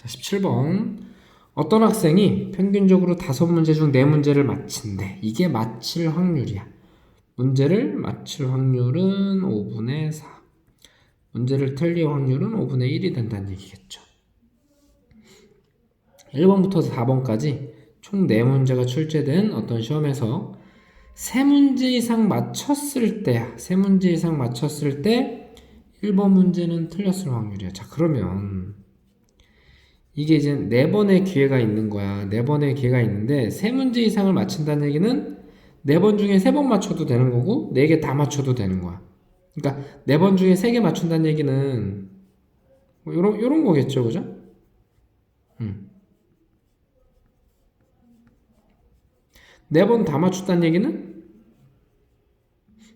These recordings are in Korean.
자, 17번. 어떤 학생이 평균적으로 다섯 문제 중네 문제를 맞힌대. 이게 맞힐 확률이야. 문제를 맞힐 확률은 5분의 4. 문제를 틀릴 확률은 5분의 1이 된다는 얘기겠죠. 1번부터 4번까지 총 4문제가 출제된 어떤 시험에서 3문제 이상 맞췄을 때야. 3문제 이상 맞췄을 때 1번 문제는 틀렸을 확률이야. 자, 그러면 이게 이제 네 번의 기회가 있는 거야. 네 번의 기회가 있는데 세 문제 이상을 맞춘다는 얘기는 네 번 중에 세 번 맞춰도 되는 거고 네 개 다 맞춰도 되는 거야. 그러니까 네 번 중에 세 개 맞춘다는 얘기는 뭐 요런 요런 거겠죠, 그죠? 음. 네 번 다 맞췄다는 얘기는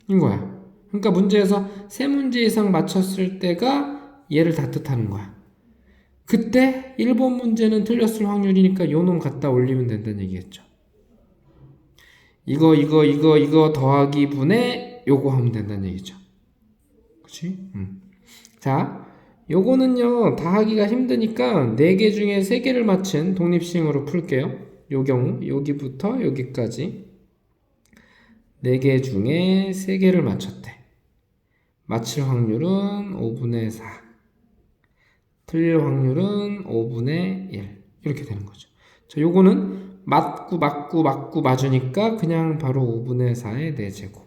인 거야. 그러니까 문제에서 세 문제 이상 맞췄을 때가 얘를 다 뜻하는 거야. 그때 1번 문제는 틀렸을 확률이니까 요놈 갖다 올리면 된다는 얘기겠죠. 이거 이거 이거 이거 더하기 분의 요거 하면 된다는 얘기죠. 그치? 음. 자, 요거는요 다 하기가 힘드니까 4개 중에 3개를 맞힌 독립시행으로 풀게요. 요 경우 여기부터 여기까지 4개 중에 3개를 맞췄대. 맞힐 확률은 5분의 4. 틀릴 확률은 5분의 1 이렇게 되는 거죠. 자, 요거는 맞고 맞고 맞고 맞으니까 그냥 바로 5분의 4의 4제곱.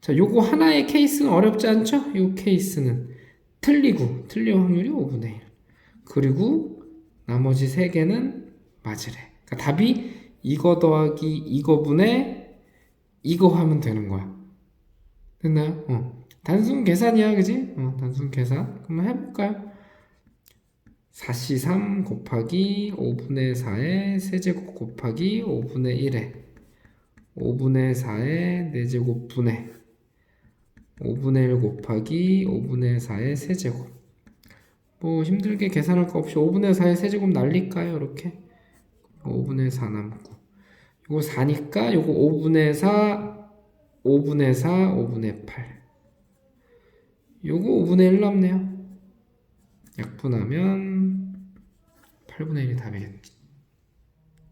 자, 요거 하나의 케이스는 어렵지 않죠? 요 케이스는 틀리고 틀릴 확률이 5분의 1. 그리고 나머지 3개는 맞으래. 그러니까 답이 이거 더하기 이거분의 이거 하면 되는 거야. 됐나요? 어. 단순 계산이야, 그지? 어, 단순 계산. 그럼 해볼까요? 4C3 곱하기 5분의 4의 세제곱 곱하기 5분의 1에 5분의 4의 4제곱 분의 5분의 1 곱하기 5분의 4의 세제곱 뭐 힘들게 계산할 거 없이 5분의 4의 세제곱 날릴까요? 이렇게 5분의 4 남고 이거 4니까 이거 5분의 4 5분의 4 5분의 8 요거 5분의 1 남네요. 약분하면 8분의 1이 답이겠지.